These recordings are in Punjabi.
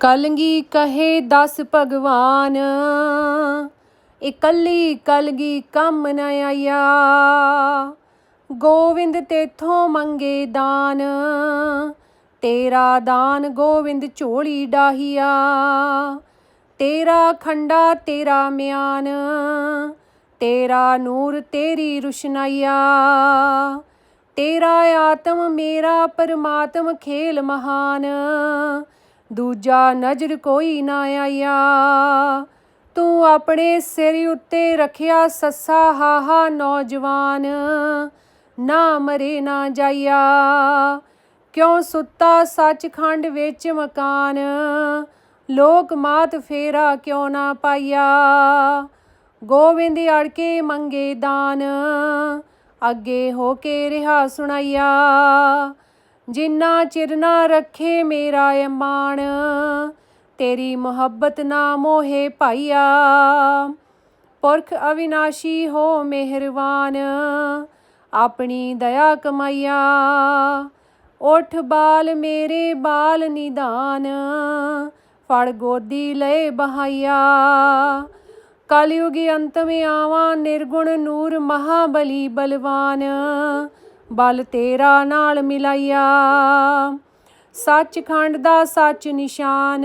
ਕਲਗੀ ਕਹੇ ਦਸ ਭਗਵਾਨ, ਇਕੱਲੀ ਕਲਗੀ ਕੰਮ ਨ ਆਇਆ। ਗੋਵਿੰਦ ਤੇਥੋਂ ਮੰਗੇ ਦਾਨ, ਤੇਰਾ ਦਾਨ ਗੋਵਿੰਦ ਝੋਲੀ ਡਾਹੀਆ। ਤੇਰਾ ਖੰਡਾ ਤੇਰਾ ਮਿਆਨ, ਤੇਰਾ ਨੂਰ ਤੇਰੀ ਰੁਸ਼ਨਾਈਆ। ਤੇਰਾ ਆਤਮ ਮੇਰਾ ਪਰਮਾਤਮ ਖੇਲ ਮਹਾਨ ਦੂਜਾ ਨਜ਼ਰ ਕੋਈ ਨਾ ਆਇਆ। ਤੂੰ ਆਪਣੇ ਸਿਰ ਉੱਤੇ ਰੱਖਿਆ ਸੱਸਾ, ਹਾਹਾ ਨੌਜਵਾਨ, ਨਾ ਮਰੇ ਨਾ ਜਾਇਆ। ਕਿਉਂ ਸੁੱਤਾ ਸੱਚਖੰਡ ਵਿੱਚ ਮਕਾਨ? ਲੋਕ ਮਾਤ ਫੇਰਾ ਕਿਉਂ ਨਾ ਪਾਇਆ? ਗੋਬਿੰਦ ਅੜ ਕੇ ਮੰਗੇ ਦਾਨ, ਅੱਗੇ ਹੋ ਕੇ ਰਿਹਾ ਸੁਣਾਇਆ। ਜਿੰਨਾ ਚਿਰ ਨਾ ਰੱਖੇ ਮੇਰਾ ਅਮਾਨ ਤੇਰੀ ਮੁਹੱਬਤ ਨਾ ਮੋਹੇ ਭਾਈਆ। ਪੁਰਖ ਅਵਿਨਾਸ਼ੀ ਹੋ ਮਿਹਰਬਾਨ ਆਪਣੀ ਦਇਆ ਕਮਾਈਆ। ਉਠ ਬਾਲ ਮੇਰੇ ਬਾਲ ਨਿਦਾਨ, ਫੜ ਗੋਦੀ ਲਏ ਬਹਾਇਆ ਕਲਯੁਗੀ ਅੰਤ ਮੇ ਆਵਾਂ ਨਿਰਗੁਣ ਨੂਰ ਮਹਾਬਲੀ ਬਲਵਾਨ ਬਲ ਤੇਰਾ ਨਾਲ ਮਿਲਾਇਆ। ਸੱਚਖੰਡ ਦਾ ਸੱਚ ਨਿਸ਼ਾਨ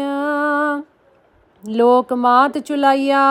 ਲੋਕ ਮਾਤ ਚੁਲਾਈਆ